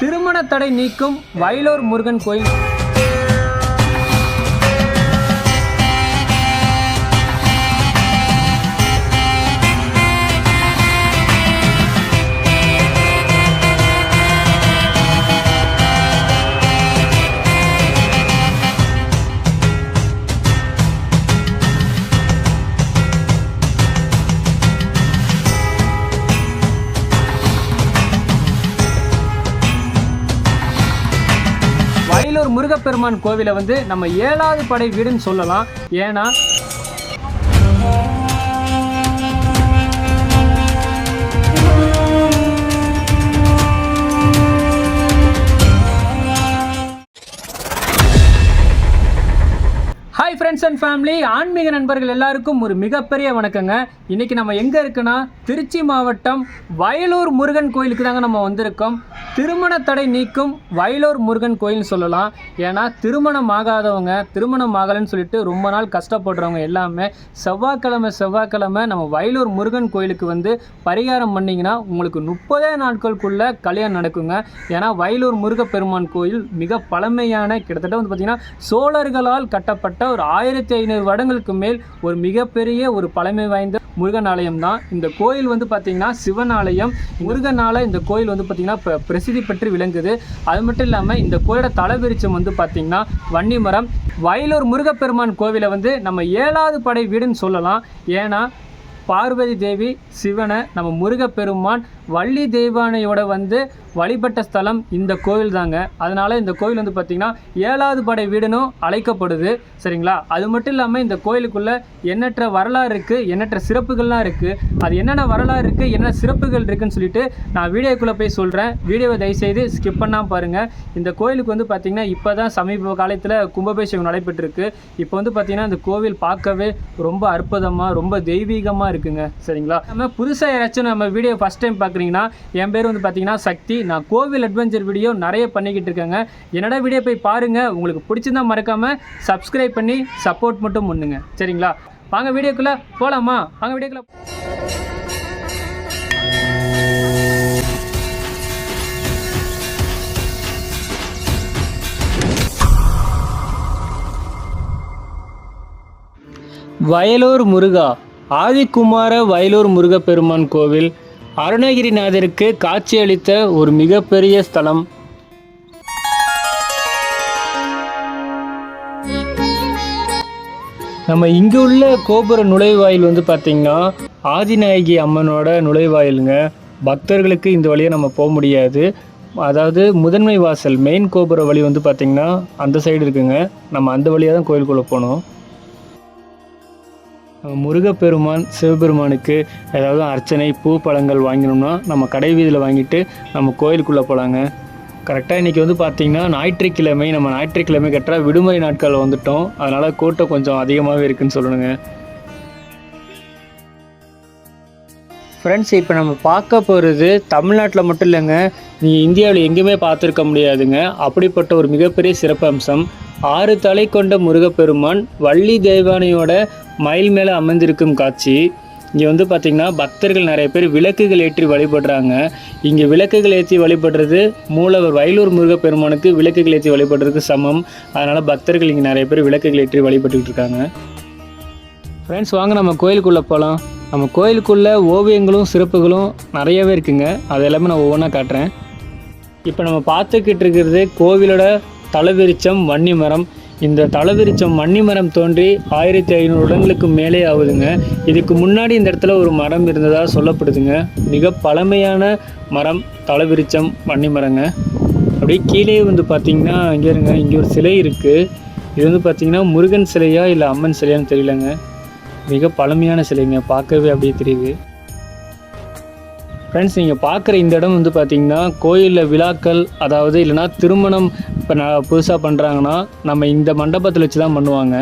திருமண தடை நீக்கும் வயலூர் முருகன் கோயில். முருகப்பெருமான் கோவிலை வந்து நம்ம ஏழாவது படை வீடுன்னு சொல்லலாம். ஏன்னா ஃப்ரெண்ட்ஸ் அண்ட் ஃபேமிலி ஆன்மீக நண்பர்கள் எல்லாருக்கும் ஒரு மிகப்பெரிய வணக்கங்க. இன்னைக்கு நம்ம எங்கே இருக்குன்னா திருச்சி மாவட்டம் வயலூர் முருகன் கோயிலுக்கு தாங்க நம்ம வந்திருக்கோம். திருமண தடை நீக்கும் வயலூர் முருகன் கோயில்னு சொல்லலாம். ஏன்னா திருமணம் ஆகாதவங்க திருமணம் ஆகலைன்னு சொல்லிட்டு ரொம்ப நாள் கஷ்டப்படுறவங்க எல்லாமே செவ்வாய்க்கிழமை செவ்வாய்க்கிழமை நம்ம வயலூர் முருகன் கோயிலுக்கு வந்து பரிகாரம் பண்ணிங்கன்னா உங்களுக்கு முப்பதே நாட்களுக்குள்ளே கல்யாணம் நடக்குங்க. ஏன்னா வயலூர் முருகப்பெருமான் கோயில் மிக பழமையான கிட்டத்தட்ட வந்து பார்த்திங்கன்னா சோழர்களால் கட்டப்பட்ட ஒரு ஆயிரத்தி ஐநூறு வருடங்களுக்கு மேல் ஒரு மிகப்பெரிய ஒரு பழமை வாய்ந்த முருகன் ஆலயம் தான். இந்த கோயில் வந்து பார்த்திங்கன்னா சிவன் ஆலயம் முருகனால இந்த கோயில் வந்து பார்த்திங்கன்னா இப்போ பிரசித்தி பெற்று விளங்குது. அது மட்டும் இல்லாமல் இந்த கோயிலோட தலைவிரிச்சம் வந்து பார்த்திங்கன்னா வன்னிமரம். வயலூர் முருகப்பெருமான் கோவிலை வந்து நம்ம ஏழாவது படை வீடுன்னு சொல்லலாம். ஏன்னா பார்வதி தேவி சிவனை நம்ம முருகப்பெருமான் வள்ளி தெய்வானையோட வந்து வழிபட்ட ஸ்தலம் இந்த கோவில் தாங்க. அதனால் இந்த கோவில் வந்து பார்த்திங்கன்னா ஏழாவது படை வீடுனும் அழைக்கப்படுது. சரிங்களா? அது மட்டும் இல்லாமல் இந்த கோயிலுக்குள்ளே எண்ணற்ற வரலாறு இருக்குது எண்ணற்ற சிறப்புகள்லாம் இருக்குது அது என்னென்ன வரலாறு இருக்குது என்னென்ன சிறப்புகள் இருக்குதுன்னு சொல்லிட்டு நான் வீடியோக்குள்ளே போய் சொல்கிறேன் வீடியோவை தயவுசெய்து ஸ்கிப் பண்ணால் பாருங்கள் இந்த கோயிலுக்கு வந்து பார்த்திங்கன்னா இப்போ தான் சமீப காலத்தில் கும்பாபிஷேகம் நடைபெற்றிருக்கு. இப்போ வந்து பார்த்திங்கன்னா இந்த கோவில் பார்க்கவே ரொம்ப அற்புதமாக ரொம்ப தெய்வீகமாக இருக்குங்க. சரிங்களா? நம்ம புதுசாக யாராச்சும் நம்ம வீடியோ ஃபஸ்ட் டைம் பார்க்குறீங்கன்னா என் பேர் வந்து பார்த்திங்கன்னா சக்தி. நான் கோவில் அட்வென்ச்சர் வீடியோ நிறைய பண்ணிக்கிட்டு இருக்கேங்க. என்னோட வீடியோ போய் பாருங்கள் உங்களுக்கு பிடிச்சிருந்தா மறக்காமல் சப்ஸ்கிரைப் பண்ணி சப்போர்ட் மட்டும் பண்ணுங்க. சரிங்களா? வாங்க வீடியோக்குள்ளே போகலாமா வாங்க வீடியோக்குள்ளே வயலூர் முருகா. ஆதிக்குமார வயலூர் முருகப்பெருமான் கோவில். அருணகிரிநாதருக்கு காட்சியளித்த ஒரு மிகப்பெரிய ஸ்தலம். நம்ம இங்கே உள்ள கோபுர நுழைவாயில் வந்து பார்த்திங்கன்னா ஆதிநாயகி அம்மனோட நுழைவாயிலுங்க. பக்தர்களுக்கு இந்த வழியாக நம்ம போக முடியாது. அதாவது முதன்மை வாசல் மெயின் கோபுர வழி வந்து பார்த்திங்கன்னா அந்த சைடு இருக்குங்க. நம்ம அந்த வழியாக தான் கோயிலுக்குள்ளே போகணும் முருகப்பெருமான் சிவபெருமானுக்கு ஏதாவது அர்ச்சனை பூ பழங்கள் வாங்கினோம்னா நம்ம கடை வீதியில் வாங்கிட்டு நம்ம கோயிலுக்குள்ளே போகலாங்க கரெக்டாக இன்றைக்கி வந்து பார்த்திங்கன்னா ஞாயிற்றுக்கிழமை நம்ம ஞாயிற்றுக்கிழமை கரெக்டாக விடுமுறை நாட்கள் வந்துட்டோம். அதனால் கூட்டம் கொஞ்சம் அதிகமாகவே இருக்குன்னு சொல்லணுங்க ஃப்ரெண்ட்ஸ் இப்போ நம்ம பார்க்க போகிறது தமிழ்நாட்டில் மட்டும் இல்லைங்க. நீங்கள் இந்தியாவில் எங்கேயுமே பார்த்துருக்க முடியாதுங்க. அப்படிப்பட்ட ஒரு மிகப்பெரிய சிறப்பம்சம் ஆறு தலை கொண்ட முருகப்பெருமான் வள்ளி தெய்வானையோட மயில் மேலே அமைந்திருக்கும் காட்சி. இங்கே வந்து பார்த்திங்கன்னா பக்தர்கள் நிறைய பேர் விளக்குகள் ஏற்றி வழிபடுறாங்க. இங்கே விளக்குகள் ஏற்றி வழிபடுறது மூலவர் வயலூர் முருகப்பெருமானுக்கு விளக்குகள் ஏற்றி வழிபடுறதுக்கு சமம். அதனால் பக்தர்கள் இங்கே நிறைய பேர் விளக்குகள் ஏற்றி வழிபட்டுக்கிட்டு இருக்காங்க. ஃப்ரெண்ட்ஸ் வாங்க நம்ம கோயிலுக்குள்ளே போகலாம் நம்ம கோயிலுக்குள்ளே ஓவியங்களும் சிறப்புகளும் நிறையவே இருக்குங்க. அது எல்லாமே நான் ஒவ்வொன்றா காட்டுறேன். இப்போ நம்ம பார்த்துக்கிட்டு இருக்கிறது கோவிலோட தலவிருச்சம் வன்னி மரம். இந்த தலவிருச்சம் மன்னிமரம் தோன்றி ஆயிரத்தி ஐநூறு வருடங்களுக்கு மேலே ஆகுதுங்க. இதுக்கு முன்னாடி இந்த இடத்துல ஒரு மரம் இருந்ததாக சொல்லப்படுதுங்க. மிக பழமையான மரம் தலவிருச்சம் வன்னி மரங்க. அப்படியே கீழே வந்து பார்த்தீங்கன்னா இங்கே இருங்க இங்கே ஒரு சிலை இருக்குது இது வந்து பார்த்தீங்கன்னா முருகன் சிலையா இல்லை அம்மன் சிலையான்னு தெரியலங்க. மிக பழமையான சிலைங்க பார்க்கவே அப்படியே தெரியுது. ஃப்ரெண்ட்ஸ் நீங்கள் பார்க்குற இந்த இடம் வந்து பார்த்திங்கன்னா கோயிலில் விழாக்கள் அதாவது இல்லைனா திருமணம் இப்போ நான் புதுசாக பண்ணுறாங்கன்னா நம்ம இந்த மண்டபத்தில் வச்சு தான் பண்ணுவாங்க.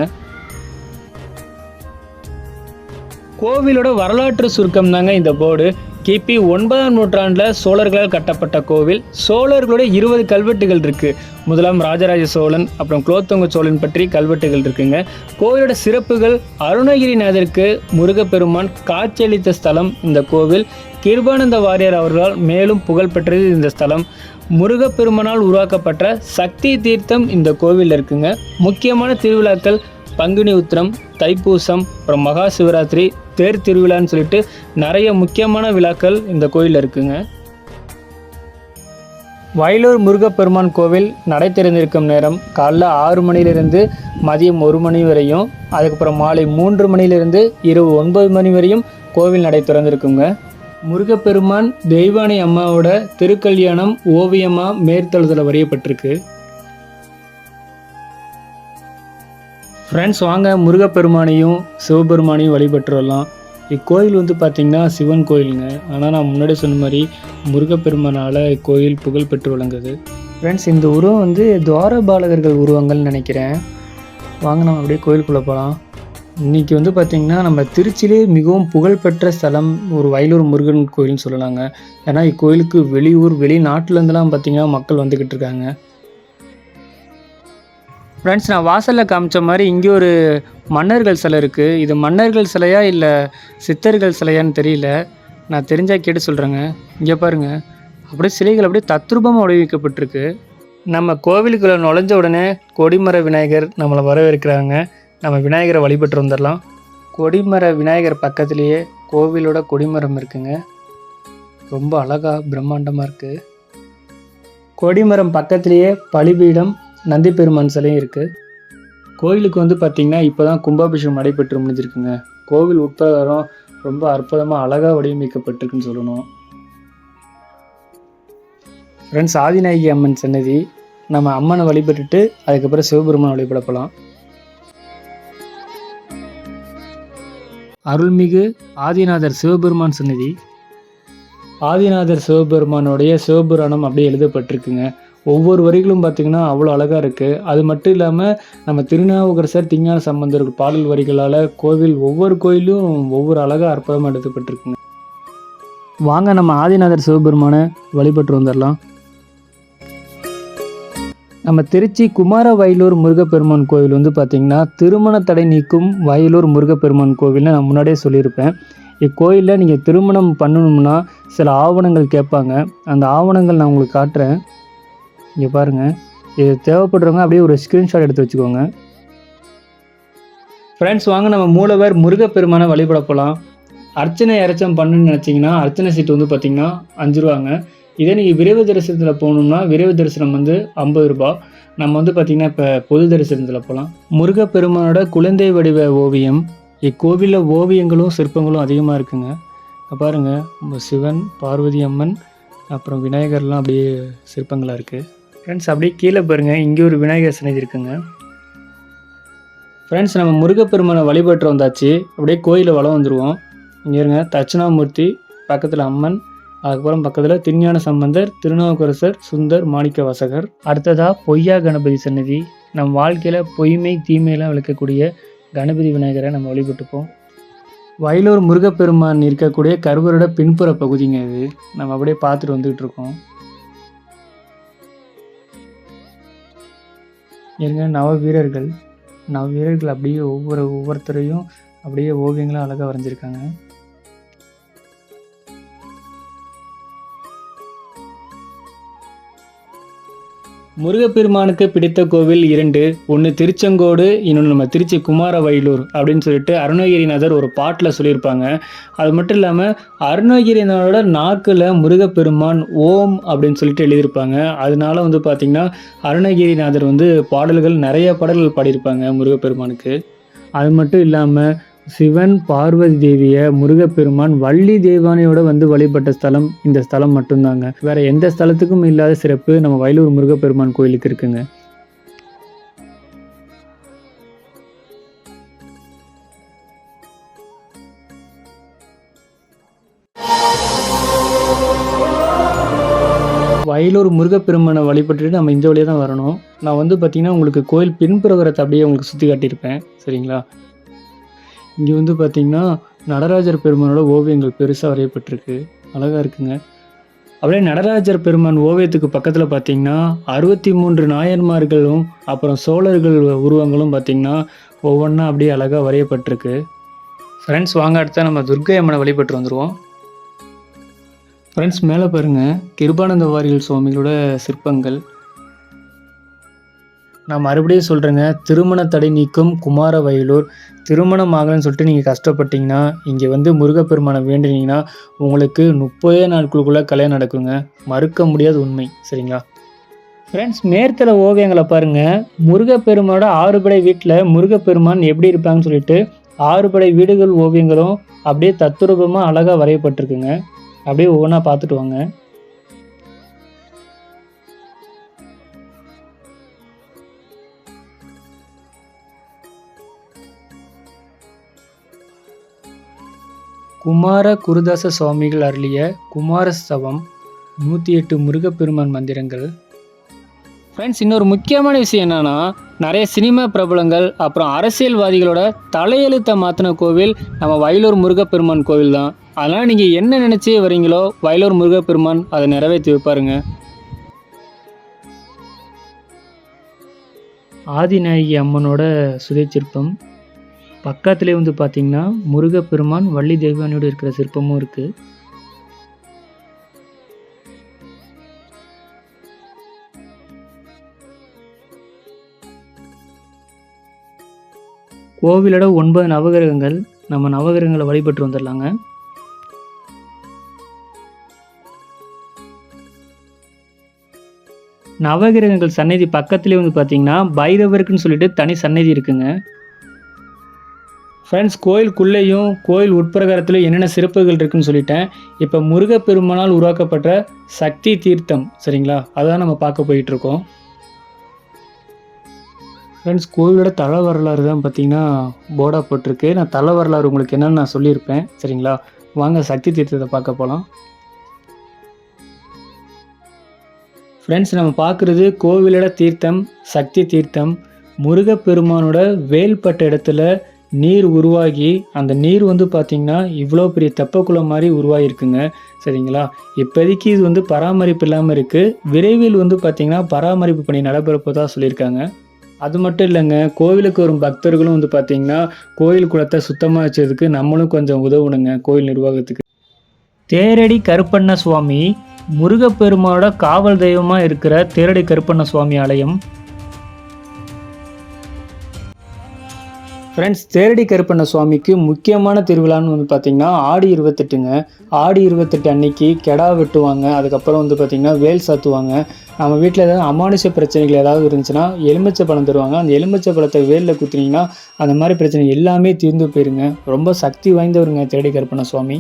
கோவிலோட வரலாற்று சுருக்கம் தாங்க இந்த போர்டு. கிபி ஒன்பதாம் நூற்றாண்டில் சோழர்களால் கட்டப்பட்ட கோவில். சோழர்களுடைய இருபது கல்வெட்டுகள் இருக்குது முதலாம் ராஜராஜ சோழன் அப்புறம் குலோத்துங்க சோழன் பற்றி கல்வெட்டுகள் இருக்குங்க. கோவிலோட சிறப்புகள் அருணகிரிநாதருக்கு முருகப்பெருமான் காட்சியளித்த ஸ்தலம் இந்த கோவில். கிருபானந்த வாரியார் அவர்களால் மேலும் புகழ்பெற்றது இந்த ஸ்தலம். முருகப்பெருமனால் உருவாக்கப்பட்ட சக்தி தீர்த்தம் இந்த கோவிலில் இருக்குங்க. முக்கியமான திருவிழாக்கள் பங்குனி உத்திரம் தைப்பூசம் அப்புறம் மகா சிவராத்திரி தேர் திருவிழான்னு சொல்லிட்டு நிறைய முக்கியமான விழாக்கள் இந்த கோயிலில் இருக்குங்க. வயலூர் முருகப்பெருமான் கோவில் நடை திறந்திருக்கும் நேரம் காலைல ஆறு மணிலிருந்து மதியம் ஒரு மணி வரையும் அதுக்கப்புறம் மாலை மூன்று மணிலிருந்து இரவு ஒன்பது மணி வரையும் கோவில் நடை திறந்திருக்குங்க. முருகப்பெருமான் தெய்வானை அம்மாவோட திருக்கல்யாணம் ஓவியமாக மேற்தளத்தில் வரையப்பட்டிருக்கு. ஃப்ரெண்ட்ஸ் வாங்க. முருகப்பெருமானையும் சிவபெருமானையும் வழிபட்டு வரலாம் இக்கோயில் வந்து பார்த்திங்கன்னா சிவன் கோயிலுங்க. ஆனால் நான் முன்னாடி சொன்ன மாதிரி முருகப்பெருமானால் இக்கோயில் புகழ் பெற்று விளங்குது ஃப்ரெண்ட்ஸ் இந்த உருவம் வந்து துவாரபாலகர்கள் உருவங்கள்னு நினைக்கிறேன். வாங்க நம்ம அப்படியே கோயிலுக்குள்ளே போகலாம் இன்றைக்கி வந்து பார்த்திங்கன்னா நம்ம திருச்சியிலே மிகவும் புகழ்பெற்ற ஸ்தலம் ஒரு வயலூர் முருகன் கோயில்னு சொல்லலாங்க. ஏன்னா இக்கோயிலுக்கு வெளியூர் வெளிநாட்டிலேருந்துலாம் பார்த்திங்கன்னா மக்கள் வந்துக்கிட்டு இருக்காங்க. ஃப்ரெண்ட்ஸ் நான் வாசலில் காமிச்ச மாதிரி இங்கே ஒரு மன்னர்கள் சிலை இருக்குது இது மன்னர்கள் சிலையா இல்லை சித்தர்கள் சிலையான்னு தெரியல. நான் தெரிஞ்சால் கேட்டு சொல்கிறேங்க இங்கே பாருங்கள் அப்படியே சிலைகள் அப்படியே தத்ரூபமாக வடிவமைக்கப்பட்டிருக்கு நம்ம கோவிலுக்குள்ளே நுழைஞ்ச உடனே கொடிமர விநாயகர் நம்மளை வரவேற்கிறாங்க. நம்ம விநாயகரை வழிபட்டு வந்துடலாம். கொடிமர விநாயகர் பக்கத்துலேயே கோவிலோட கொடிமரம் இருக்குங்க. ரொம்ப அழகாக பிரம்மாண்டமாக இருக்குது கொடிமரம் பக்கத்துலேயே பலிபீடம் நந்தி பெருமான் சிலையும் இருக்குது கோயிலுக்கு வந்து பார்த்திங்கன்னா இப்போ தான் கும்பாபிஷேகம் நடைபெற்று முடிஞ்சிருக்குங்க. கோவில் உட்பிரகாரம் ரொம்ப அற்புதமாக அழகாக வடிவமைக்கப்பட்டிருக்குன்னு சொல்லணும். ஃப்ரெண்ட்ஸ் ஆதிநாயகி அம்மன் சன்னதி நம்ம அம்மனை வழிபட்டுட்டு அதுக்கப்புறம் சிவபெருமான் வழிபடப்பலாம் அருள்மிகு ஆதிநாதர் சிவபெருமான் சன்னதி. ஆதிநாதர் சிவபெருமானுடைய சிவபுராணம் அப்படியே எழுதப்பட்டிருக்குங்க. ஒவ்வொரு வரிகளும் பார்த்திங்கன்னா அவ்வளோ அழகாக இருக்குது அது மட்டும் இல்லாமல் நம்ம திருநாவுக்கரசர் திஞ்ஞான சம்பந்தர் பாடல் வரிகளால் கோவில் ஒவ்வொரு கோயிலும் ஒவ்வொரு அழகாக அற்புதமாக எடுத்துப்பட்டிருக்குங்க. வாங்க நம்ம ஆதிநாதர் சிவபெருமானை வழிபட்டு வந்துடலாம் நம்ம திருச்சி குமார வயலூர் முருகப்பெருமான் கோவில் வந்து பார்த்திங்கன்னா திருமண தடை நீக்கும் வயலூர் முருகப்பெருமான் கோவில்னு நான் முன்னாடியே சொல்லியிருப்பேன். இக்கோயிலில் நீங்கள் திருமணம் பண்ணணும்னா சில ஆவணங்கள் கேட்பாங்க. அந்த ஆவணங்கள் நான் உங்களுக்கு காட்டுறேன். இங்கே பாருங்கள் இது தேவைப்படுறவங்க அப்படியே ஒரு ஸ்க்ரீன்ஷாட் எடுத்து வச்சுக்கோங்க. ஃப்ரெண்ட்ஸ் வாங்க நம்ம மூலவர் முருகப்பெருமானை வழிபட போகலாம் அர்ச்சனை இறைச்சம் பண்ணுன்னு நினச்சிங்கன்னா அர்ச்சனை சீட்டு வந்து பார்த்திங்கன்னா அஞ்சு ரூபாங்க. இதே நீங்கள் விரைவு தரிசனத்தில் போகணும்னா விரைவு தரிசனம் வந்து ஐம்பது ரூபா. நம்ம வந்து பார்த்திங்கன்னா இப்போ பொது தரிசனத்தில் போகலாம் முருகப்பெருமானோட குழந்தை வடிவ ஓவியம் இக்கோவிலில் ஓவியங்களும் சிற்பங்களும் அதிகமாக இருக்குங்க. பாருங்கள் பாருங்க சிவன் பார்வதி அம்மன் அப்புறம் விநாயகர்லாம் அப்படியே சிற்பங்களாக இருக்குது ஃப்ரெண்ட்ஸ் அப்படியே கீழே பாருங்கள் இங்கே ஒரு விநாயகர் சன்னதி இருக்குங்க ஃப்ரெண்ட்ஸ் நம்ம முருகப்பெருமானை வழிபட்டு வந்தாச்சு. அப்படியே கோயிலில் வளம் வந்துடுவோம் இங்கே இருங்க. தட்சிணாமூர்த்தி பக்கத்தில் அம்மன் அதுக்கப்புறம் பக்கத்தில் திருஞான சம்பந்தர் திருநாவுக்கரசர் சுந்தர் மாணிக்க வாசகர் அடுத்ததாக பொய்யா கணபதி சன்னதி நம் வாழ்க்கையில் பொய்மை தீமையெல்லாம் விளக்கக்கூடிய கணபதி விநாயகரை நம்ம வழிபட்டுப்போம். வயலூர் முருகப்பெருமான் இருக்கக்கூடிய கருவரோட பின்புற பகுதிங்க இது. நம்ம அப்படியே பார்த்துட்டு வந்துகிட்டு இருக்கோம். இருங்க நவ வீரர்கள் நவ வீரர்கள் அப்படியே ஒவ்வொரு ஒவ்வொருத்தரையும் அப்படியே ஓவியங்களும் அழகாக வரைஞ்சிருக்காங்க. முருகப்பெருமானுக்கு பிடித்த கோவில் இரண்டு. ஒன்று திருச்செங்கோடு இன்னொன்று நம்ம திருச்சி குமாரவயலூர் அப்படின்னு சொல்லிட்டு அருணகிரிநாதர் ஒரு பாட்டில் சொல்லியிருப்பாங்க. அது மட்டும் இல்லாமல் அருணகிரிநாதரோட நாக்கில் முருகப்பெருமான் ஓம் அப்படின்னு சொல்லிட்டு எழுதியிருப்பாங்க. அதனால வந்து பார்த்திங்கன்னா அருணகிரிநாதர் வந்து பாடல்கள் நிறைய பாடல்கள் பாடியிருப்பாங்க முருகப்பெருமானுக்கு. அது மட்டும் இல்லாமல் சிவன் பார்வதி தேவியை முருகப்பெருமான் வள்ளி தேவானையோட வந்து வழிபட்ட ஸ்தலம் இந்த ஸ்தலம் மட்டும்தாங்க. வேற எந்த ஸ்தலத்துக்கும் இல்லாத சிறப்பு நம்ம வயலூர் முருகப்பெருமான் கோயிலுக்கு இருக்குங்க. வயலூர் முருகப்பெருமானை வழிபட்டுட்டு நம்ம இந்த வழியாக தான் வரணும். நான் வந்து பார்த்தீங்கன்னா உங்களுக்கு கோயில் பின்புறவரத்தை அப்படியே உங்களுக்கு சுற்றி காட்டியிருப்பேன். சரிங்களா? இங்கே வந்து பார்த்திங்கன்னா நடராஜர் பெருமானோட ஓவியங்கள் பெருசாக வரையப்பட்டிருக்கு. அழகாக இருக்குங்க. அப்படியே நடராஜர் பெருமான் ஓவியத்துக்கு பக்கத்தில் பார்த்தீங்கன்னா அறுபத்தி மூன்று நாயன்மார்களும் அப்புறம் சோழர்கள் உருவங்களும் பார்த்தீங்கன்னா ஒவ்வொன்றா அப்படியே அழகாக வரையப்பட்டிருக்கு. ஃப்ரெண்ட்ஸ் வாங்க அடுத்த நம்ம துர்க்கை அம்மனை வழிபட்டு வந்துடுவோம் ஃப்ரெண்ட்ஸ் மேலே பாருங்கள் கிருபானந்த வாரியல் சுவாமிகளோட சிற்பங்கள். நான் மறுபடியும் சொல்கிறேங்க திருமண தடை நீக்கும் குமார வயலூர். திருமணம் ஆகலன்னு சொல்லிட்டு நீங்கள் கஷ்டப்பட்டீங்கன்னா இங்கே வந்து முருகப்பெருமானை வேண்டினீங்கன்னா உங்களுக்கு முப்பதே நாட்களுக்குள்ளே கல்யாணம் நடக்குங்க. மறுக்க முடியாத உண்மை சரிங்களா? ஃப்ரெண்ட்ஸ் மேற்தல ஓவியங்களை பாருங்கள் முருகப்பெருமானோட ஆறுபடை வீட்டில் முருகப்பெருமான் எப்படி இருப்பாங்கன்னு சொல்லிட்டு ஆறுபடை வீடுகள் ஓவியங்களும் அப்படியே தத்துரூபமாக அழகாக வரையப்பட்டிருக்குங்க. அப்படியே ஒவ்வொன்றா பார்த்துட்டு வாங்க. குமார குருதாச சுவாமிகள் அருளிய குமாரஸ்தவம் நூற்றி எட்டு முருகப்பெருமான் மந்திரங்கள். ஃப்ரெண்ட்ஸ் இன்னொரு முக்கியமான விஷயம் என்னென்னா நிறைய சினிமா பிரபலங்கள் அப்புறம் அரசியல்வாதிகளோட தலையெழுத்தை மாற்றின கோவில் நம்ம வயலூர் முருகப்பெருமான் கோவில் தான். அதனால் நீங்கள் என்ன நினச்சி வரீங்களோ வயலூர் முருகப்பெருமான் அதை நிறைவேற்றி வைப்பாருங்க. ஆதிநாயகி அம்மனோட சுதை சிற்பம் பக்கத்துலேயே வந்து பார்த்தீங்கன்னா முருகப்பெருமான் வள்ளி தெய்வானியோட இருக்கிற சிற்பமும் இருக்குது கோவிலோட ஒன்பது நவகிரகங்கள் நம்ம நவகிரகங்களை வழிபட்டு வந்துடலாங்க. நவகிரகங்கள் சன்னதி பக்கத்துலேயே வந்து பார்த்தீங்கன்னா பைரவருக்குன்னு சொல்லிட்டு தனி சன்னதி இருக்குங்க. ஃப்ரெண்ட்ஸ் கோயிலுக்குள்ளேயும் கோயில் உட்பிரகாரத்தில் என்னென்ன சிறப்புகள் இருக்குன்னு சொல்லிட்டேன். இப்போ முருகப்பெருமானால் உருவாக்கப்பட்ட சக்தி தீர்த்தம் சரிங்களா? அதான் நம்ம பார்க்க போயிட்டுருக்கோம். ஃப்ரெண்ட்ஸ் கோவிலோட தல வரலாறு தான் பார்த்தீங்கன்னா போர்டாக போட்டிருக்கு. நான் தல வரலாறு உங்களுக்கு என்னென்னு நான் சொல்லியிருப்பேன் சரிங்களா? வாங்க சக்தி தீர்த்தத்தை பார்க்க போகலாம் ஃப்ரெண்ட்ஸ் நம்ம பார்க்குறது கோவிலோட தீர்த்தம் சக்தி தீர்த்தம் முருகப்பெருமானோட வேல்பட்ட இடத்துல நீர் உருவாகி அந்த நீர் வந்து பார்த்திங்கன்னா இவ்வளோ பெரிய தெப்பக்குளம் மாதிரி உருவாகிருக்குங்க சரிங்களா? இப்போதைக்கு இது வந்து பராமரிப்பு இல்லாமல் இருக்குது விரைவில் வந்து பார்த்திங்கன்னா பராமரிப்பு பணி நடைபெறப்போதா சொல்லியிருக்காங்க. அது மட்டும் இல்லைங்க கோவிலுக்கு வரும் பக்தர்களும் வந்து பார்த்திங்கன்னா கோயில் குளத்தை சுத்தமாக வச்சதுக்கு நம்மளும் கொஞ்சம் உதவணுங்க கோயில் நிர்வாகத்துக்கு. தேரடி கருப்பண்ண சுவாமி முருகப்பெருமானோட காவல் தெய்வமாக இருக்கிற தேரடி கருப்பண்ண சுவாமி ஆலயம். ஃப்ரெண்ட்ஸ் தேரடி கருப்பண்ண சுவாமிக்கு முக்கியமான திருவிழான்னு வந்து பார்த்திங்கன்னா ஆடி இருபத்தெட்டுங்க. ஆடி இருபத்தெட்டு அன்னைக்கு கெடா வெட்டுவாங்க. அதுக்கப்புறம் வந்து பார்த்திங்கன்னா வேல் சாத்துவாங்க. நம்ம வீட்டில் ஏதாவது அமானுஷ பிரச்சனைகள் ஏதாவது இருந்துச்சுன்னா எலுமிச்சை பழம் தருவாங்க. அந்த எலுமிச்சை பழத்தை வேலில் குத்துனீங்கன்னா அந்த மாதிரி பிரச்சனை எல்லாமே தீர்ந்து போயிருங்க. ரொம்ப சக்தி வாய்ந்தவருங்க தேரடி கருப்பண்ண சுவாமி.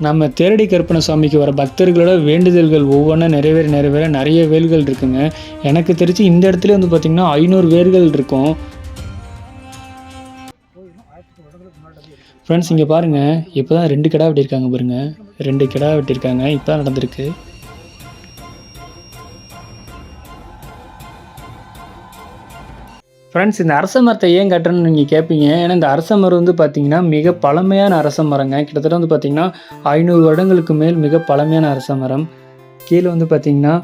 நம்ம தேரடி கருப்பண சுவாமிக்கு வர பக்தர்களோட வேண்டுதல்கள் ஒவ்வொன்றும் நிறைவேற நிறைவேற நிறைய வேல்கள் இருக்குங்க. எனக்கு தெரிஞ்சு இந்த இடத்துல வந்து பார்த்திங்கன்னா ஐநூறு வேர்கள் இருக்கும். ஃப்ரெண்ட்ஸ் இங்கே பாருங்கள் இப்போ தான் ரெண்டு கிடா வெட்டியிருக்காங்க பாருங்க. ரெண்டு கிடா வெட்டியிருக்காங்க. இப்போ தான் நடந்திருக்கு. ஃப்ரெண்ட்ஸ் இந்த அரச மரத்தை ஏன் கட்டுறேன்னு நீங்கள் கேட்பீங்க ஏன்னா இந்த அரச மரம் வந்து பார்த்தீங்கன்னா மிக பழமையான அரச மரங்க. கிட்டத்தட்ட வந்து பார்த்தீங்கன்னா ஐநூறு வருடங்களுக்கு மேல் மிக பழமையான அரச மரம். கீழே வந்து பார்த்தீங்கன்னா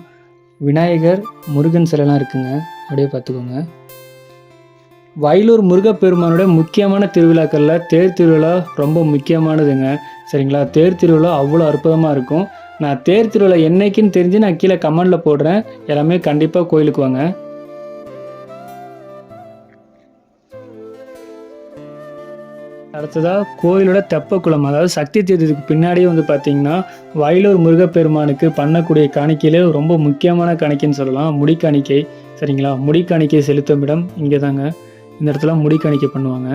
விநாயகர் முருகன் சிலைலாம் இருக்குங்க. அப்படியே பார்த்துக்கோங்க வயலூர் முருகப்பெருமானோட முக்கியமான திருவிழாக்களில் தேர் திருவிழா ரொம்ப முக்கியமானதுங்க. சரிங்களா? தேர் திருவிழா அவ்வளோ அற்புதமாக இருக்கும். நான் தேர் திருவிழா என்னைக்குன்னு தெரிஞ்சு நான் கீழே கமெண்டில் போடுறேன். எல்லாமே கண்டிப்பாக கோயிலுக்கு வாங்க. அடுத்ததாக கோயிலோட தெப்பக்குளம். அதாவது சக்தி தீர்த்தத்துக்கு பின்னாடியே வந்து பார்த்தீங்கன்னா வயலூர் முருகப்பெருமானுக்கு பண்ணக்கூடிய காணிக்கையிலே ரொம்ப முக்கியமான காணிக்கைன்னு சொல்லலாம். முடிக்காணிக்கை சரிங்களா? முடிக்காணிக்கை செலுத்தும் இடம் இங்கே தாங்க இந்த இடத்துல முடிக்கணிக்க பண்ணுவாங்க.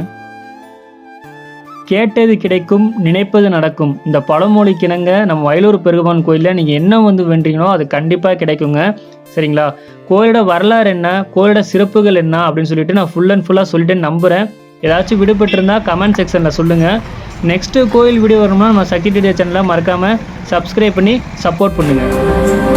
கேட்டது கிடைக்கும் நினைப்பது நடக்கும். இந்த பழமொழி கிணங்க நம்ம வயலூர் பெருமான் கோயிலில் நீங்கள் என்ன வந்து வென்றீங்களோ அது கண்டிப்பாக கிடைக்குங்க. சரிங்களா? கோயிலோட வரலாறு என்ன? கோயிலோட சிறப்புகள் என்ன? அப்படின்னு சொல்லிட்டு நான் ஃபுல் அண்ட் ஃபுல்லாக சொல்லிட்டு நம்புகிறேன் ஏதாச்சும் விடுபட்டிருந்தா கமெண்ட் செக்ஷனில் சொல்லுங்கள் நெக்ஸ்ட்டு கோயில் வீடியோ வரணும்னா நம்ம சக்தி டிடியா சேனலை மறக்காமல் சப்ஸ்கிரைப் பண்ணி சப்போர்ட் பண்ணுங்கள்